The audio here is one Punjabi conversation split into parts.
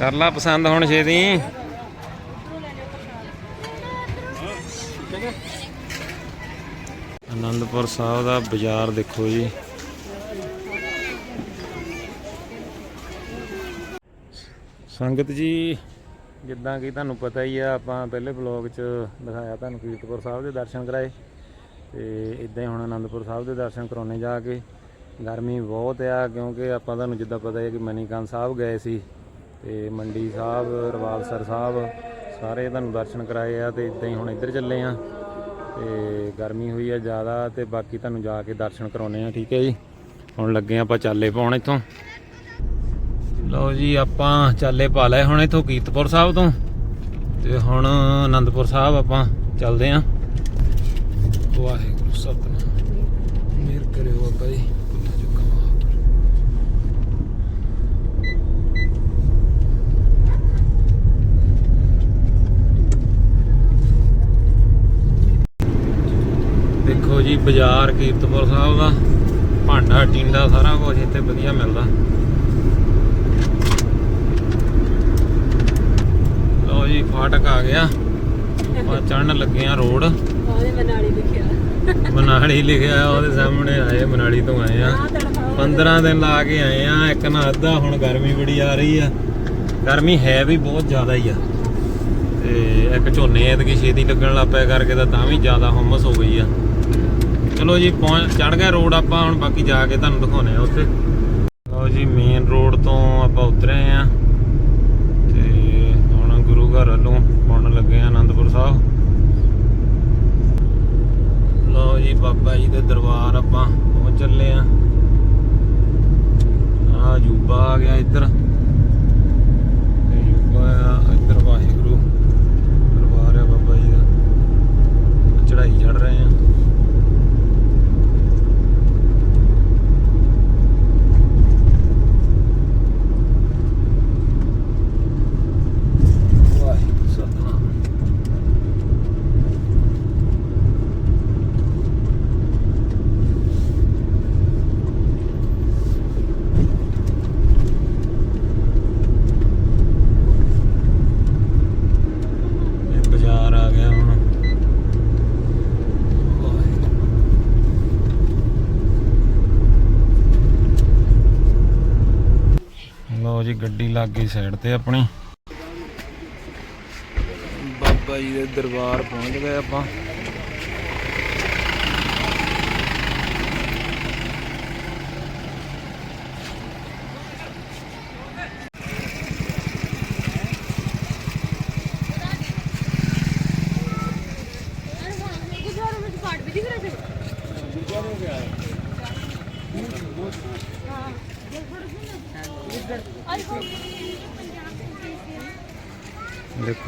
ਕਰ ਲਾ ਪਸੰਦ ਹੁਣ ਛੇਤੀ। ਅਨੰਦਪੁਰ ਸਾਹਿਬ ਦਾ ਬਾਜ਼ਾਰ ਦੇਖੋ ਜੀ। ਸੰਗਤ ਜੀ, ਜਿੱਦਾਂ ਕਿ ਤੁਹਾਨੂੰ ਪਤਾ ਹੀ ਆ, ਆਪਾਂ ਪਹਿਲੇ ਵਲੌਗ 'ਚ ਦਿਖਾਇਆ ਤੁਹਾਨੂੰ ਕੀਰਤਪੁਰ ਸਾਹਿਬ ਦੇ ਦਰਸ਼ਨ ਕਰਾਏ। ਤੇ ਇਦਾਂ ਹੀ ਹੁਣ ਅਨੰਦਪੁਰ ਸਾਹਿਬ ਦੇ ਦਰਸ਼ਨ ਕਰਾਉਣੇ ਜਾ ਕੇ। ਗਰਮੀ ਬਹੁਤ ਆ, ਕਿਉਂਕਿ ਆਪਾਂ ਤੁਹਾਨੂੰ ਜਿੱਦਾਂ ਪਤਾ ਹੈ ਕਿ ਮਨੀਕਰਨ ਸਾਹਿਬ ਗਏ ਸੀ। ਤੇ ਮੰਡੀ ਸਾਹਿਬ ਰਵਾਲਸਰ ਸਾਹਿਬ, ਸਾਰੇ ਤੁਹਾਨੂੰ ਦਰਸ਼ਨ ਕਰਾਏ ਆ ਤੇ ਇਦਾਂ ਹੀ ਹੁਣ ਇੱਧਰ ਚੱਲੇ ਆ। ਤੇ ਗਰਮੀ ਹੋਈ ਆ ਜ਼ਿਆਦਾ ਤੇ ਬਾਕੀ ਤੁਹਾਨੂੰ ਜਾ ਕੇ ਦਰਸ਼ਨ ਕਰਾਉਣੇ ਆ, ਠੀਕ ਹੈ ਜੀ? ਹੁਣ ਲੱਗੇ ਆਪਾਂ ਚਾਲੇ ਪਾਉਣ ਇੱਥੋਂ। ਲਓ ਜੀ, ਆਪਾਂ ਚਾਲੇ ਪਾ ਲਏ ਹੁਣ ਇੱਥੋਂ ਕੀਰਤਪੁਰ ਸਾਹਿਬ ਤੋਂ। ਤੇ ਹੁਣ ਆਨੰਦਪੁਰ ਸਾਹਿਬ ਆਪਾਂ ਚੱਲਦੇ ਆਂ। ਵਾਹਿਗੁਰੂ, ਸਤਨਾਮ। ਮਿਹਰ ਕਰਿਓ ਬਾਬਾ ਜੀ। ਦੇਖੋ ਜੀ ਬਾਜ਼ਾਰ ਕੀਰਤਪੁਰ ਸਾਹਿਬ ਦਾ ਭਾਂਡਾ ਟਿੰਡਾ ਸਾਰਾ ਕੁਝ ਇੱਥੇ ਵਧੀਆ ਮਿਲਦਾ। ਲਓ ਜੀ ਫਾਟਕ ਆ ਗਿਆ। ਆਪਾਂ ਚੜਨ ਲੱਗੇ ਆ ਰੋਡ। ਉਹਦੇ ਮਨਾਲੀ ਲਿਖਿਆ। ਮਨਾਲੀ ਲਿਖਿਆ ਉਹਦੇ ਸਾਹਮਣੇ ਆਏ ਮਨਾਲੀ ਤੋਂ ਆਏ ਆ 15 ਦਿਨ ਲਾ ਕੇ ਆਏ ਆ ਇੱਕ ਨਾ ਅੱਧਾ ਹੁਣ ਗਰਮੀ ਬੜੀ ਆ ਰਹੀ ਆ। ਗਰਮੀ ਹੈ ਵੀ ਬਹੁਤ ਜ਼ਿਆਦਾ ਹੀ ਆ। ਤੇ ਇੱਕ ਝੋਨੇ ਐਤਕੀ ਛੇਤੀ ਲੱਗਣ ਲੱਗ ਪਿਆ ਕਰਕੇ ਤਾਂ ਤਾਂ ਵੀ ਜ਼ਿਆਦਾ ਹਮਸ ਹੋ ਗਈ ਆ। ਚਲੋ ਜੀ, ਪਹੁੰਚ ਚੜ ਗਏ ਰੋਡ ਆਪਾਂ, ਹੁਣ ਬਾਕੀ ਜਾ ਕੇ ਤੁਹਾਨੂੰ ਦਿਖਾਉਣੇ ਆ ਉੱਥੇ। ਲਓ ਜੀ ਮੇਨ ਰੋਡ ਤੋਂ ਆਪਾਂ ਉਤਰੇ ਆ ਤੇ ਹੁਣ ਗੁਰੂ ਘਰ ਵੱਲੋਂ ਆਉਣ ਲੱਗੇ ਆ ਆਨੰਦਪੁਰ ਸਾਹਿਬ। ਲਓ ਜੀ, ਬਾਬਾ ਜੀ ਦੇ ਦਰਬਾਰ ਆਪਾਂ ਪਹੁੰਚ ਚੱਲੇ ਆ ਆ ਜੂਬਾ ਆ ਗਿਆ ਇੱਧਰ। ਤੇ ਜੂਬਾ ਆ, ਇੱਧਰ ਵਾਹਿਗੁਰੂ, ਦਰਬਾਰ ਆ ਬਾਬਾ ਜੀ ਦਾ। ਚੜਾਈ ਚੜ ਰਹੇ ਆ ਵਾਹਿਗੁਰੂ ਸਤਨਾਮ ਇਹ ਬਾਜ਼ਾਰ ਆ ਗਿਆ ਹੁਣ ਲਓ ਜੀ ਗੱਡੀ ਲੱਗ ਗਈ ਸਾਈਡ ਤੇ ਆਪਣੀ। ਬਾਬਾ ਜੀ ਦੇ ਦਰਬਾਰ ਪਹੁੰਚ ਗਏ ਆਪਾਂ।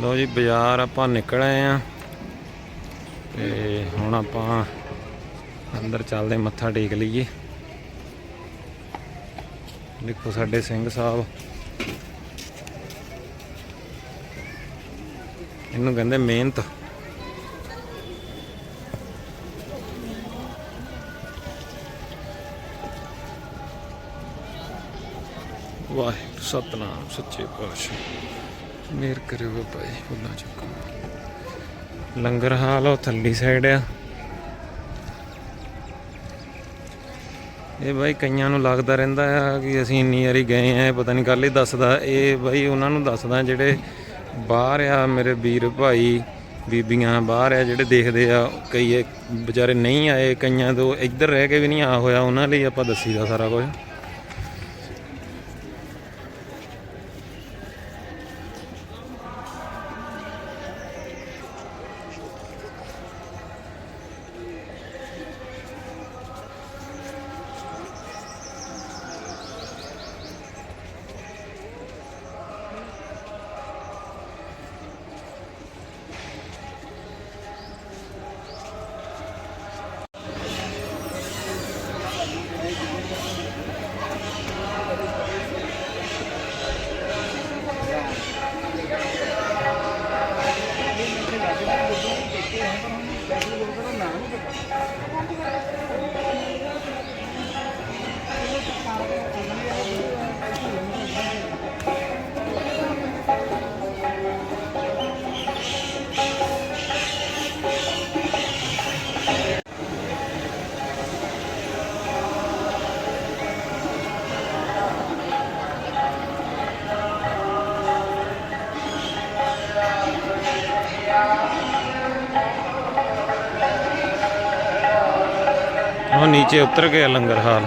ਜੀ, ਬਾਜ਼ਾਰ ਆਪਾਂ ਨਿਕਲ ਆਏ ਆ ਤੇ ਹੁਣ ਆਪਾਂ ਅੰਦਰ ਚੱਲਦੇ ਮੱਥਾ ਟੇਕ ਲਈਏ। ਦੇਖੋ ਸਾਡੇ ਸਿੰਘ ਸਾਹਿਬ। ਇਹਨੂੰ ਕਹਿੰਦੇ ਮਿਹਨਤ। ਵਾਹਿਗੁਰੂ, ਸਤਨਾਮ, ਸੱਚੇ ਪਾਤਸ਼ਾਹ। ਮੇਰ ਕਰਿਓ ਬਾਬਾ ਜੀ ਉਹਨਾਂ ਚੱਕੋ। ਲੰਗਰ ਹਾਲ ਉਹ ਥੱਲੀ ਸਾਈਡ ਆ। ਇਹ ਬਾਈ ਕਈਆਂ ਨੂੰ ਲੱਗਦਾ ਰਹਿੰਦਾ ਆ ਕਿ ਅਸੀਂ ਇੰਨੀ ਵਾਰੀ ਗਏ ਆ ਪਤਾ ਨਹੀਂ ਕੱਲ ਹੀ ਦੱਸਦਾ। ਇਹ ਬਾਈ ਉਹਨਾਂ ਨੂੰ ਦੱਸਦਾ ਜਿਹੜੇ ਬਾਹਰ ਆ, ਮੇਰੇ ਵੀਰ ਭਾਈ, ਬੀਬੀਆਂ ਬਾਹਰ ਆ, ਜਿਹੜੇ ਦੇਖਦੇ ਆ, ਕਈ ਇਹ ਵਿਚਾਰੇ ਨਹੀਂ ਆਏ, ਕਈਆਂ ਤੋਂ ਇੱਧਰ ਰਹਿ ਕੇ ਵੀ ਨਹੀਂ ਆ ਹੋਇਆ, ਉਹਨਾਂ ਲਈ ਆਪਾਂ ਦੱਸੀਦਾ ਸਾਰਾ ਕੁਝ ਉਹ ਨੀਚੇ ਉਤਰ ਗਿਆ ਲੰਗਰ ਹਾਲ।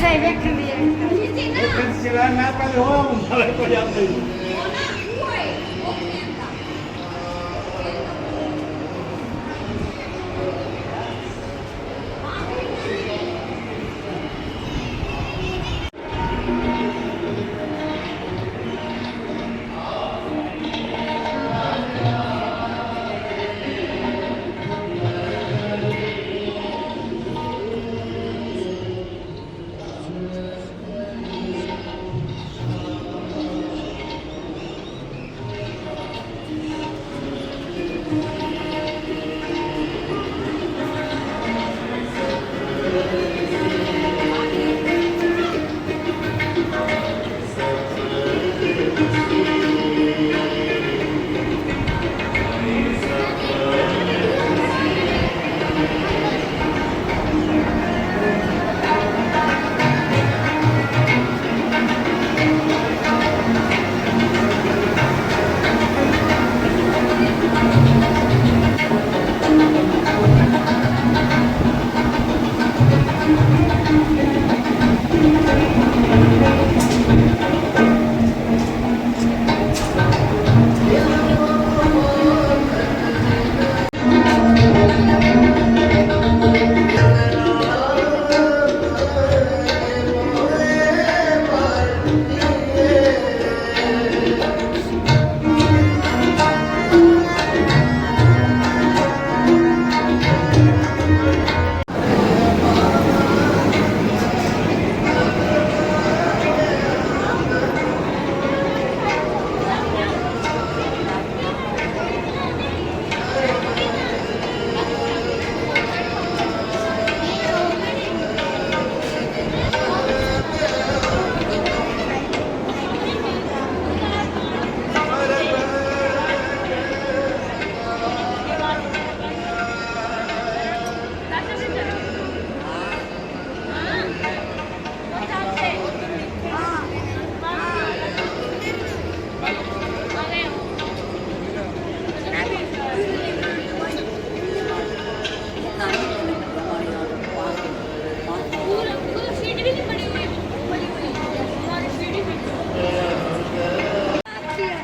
ਇਹ ਵੀ ਸਹੀ ਵੇਖਦੀ ਹੈ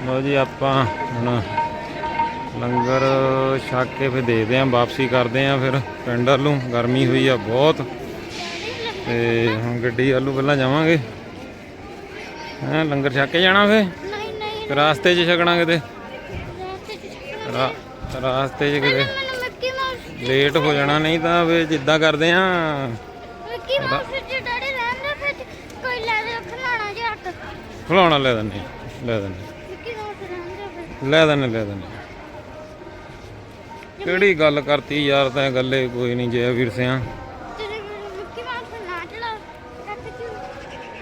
ਲਓ ਜੀ ਆਪਾਂ ਹੁਣ ਲੰਗਰ ਛਕ ਕੇ ਫਿਰ ਦੇਖਦੇ ਆਂ ਵਾਪਸੀ ਕਰਦੇ ਆਂ ਫਿਰ ਪਿੰਡ ਵੱਲੋਂ ਗਰਮੀ ਹੋਈ ਆ ਬਹੁਤ। ਤੇ ਹੁਣ ਗੱਡੀ ਵੱਲੋਂ ਪਹਿਲਾਂ ਜਾਵਾਂਗੇ। ਹੈਂ ਲੰਗਰ ਛਕ ਕੇ ਜਾਣਾ ਫੇ ਨਹੀਂ ਨਹੀਂ। ਰਾਸਤੇ 'ਚ ਛਕਣਾ ਕਿਤੇ? ਰਾਸਤੇ ਚ ਕਿਤੇ? ਲੇਟ ਹੋ ਜਾਣਾ ਨਹੀਂ ਤਾਂ ਫੇ ਜਿੱਦਾਂ ਕਰਦੇ ਆਂ ਮਿੱਕੀ ਮਾਊਸ ਜੀ ਡੈਡੀ ਰਹਿੰਦੇ ਫਿਰ ਕੋਈ ਲੈ ਦੇ ਖਲਾਣਾ ਜਿਹਾ ਹੱਟ ਖਲਾਉਣਾ ਲੈ ਦਿੰਦੇ ਲੈ ਦਿੰਦੇ ਮਿੱਕੀ ਮਾਊਸ ਰਹਿੰਦੇ ਫਿਰ ਲੈ ਦਿੰਦੇ ਲੈ ਦਿੰਦੇ ਕਿਹੜੀ ਗੱਲ ਕਰਤੀ ਯਾਰ ਤੈਂ ਗੱਲੇ ਕੋਈ ਨਹੀਂ ਜੇ ਵੀਰ ਸਿਆਂ। ਤੇਰੇ ਮਿੱਕੀ ਮਾਊਸ ਨਾ ਚਲਾ ਹੱਟ ਕਿਉਂ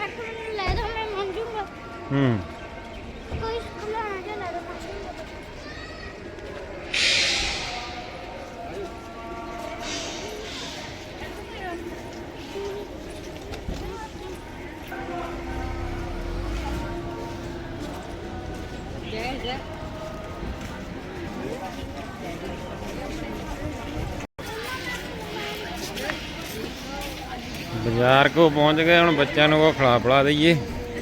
ਹੱਟ ਮੈਨੂੰ ਲੈ ਦੋ ਮੈਂ ਮੰਨ ਜੂੰਗਾ। ਹੂੰ। ਬਾਜ਼ਾਰ ਕੋ ਪਹੁੰਚ ਗਏ, ਹੁਣ ਬੱਚਿਆਂ ਨੂੰ ਉਹ ਖਿਲਾ ਪਿਲਾ ਦਈਏ।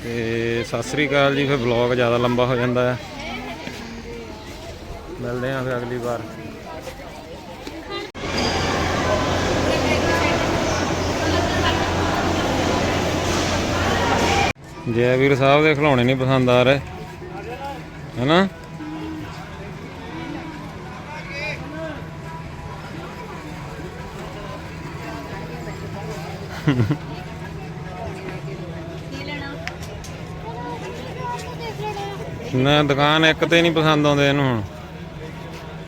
ਤੇ ਸਤਿ ਸ੍ਰੀ ਅਕਾਲ ਜੀ, ਫਿਰ ਵਲੌਗ ਜ਼ਿਆਦਾ ਲੰਬਾ ਹੋ ਜਾਂਦਾ ਹੈ। ਮਿਲਦੇ ਆਂ ਫਿਰ ਅਗਲੀ ਵਾਰ। ਜੈਵੀਰ ਸਾਹਿਬ ਦੇ ਖਿਡੌਣੇ ਨਹੀਂ ਪਸੰਦ ਆ ਰਹੇ। ਹੈਨਾ ਕੀ ਲੈਣਾ ਦੇਖ ਲੈਣਾ ਨਾ ਦੁਕਾਨ ਇੱਕ ਤੇ ਨਹੀਂ ਪਸੰਦ ਆਉਂਦੇ ਇਹਨੂੰ ਹੁਣ।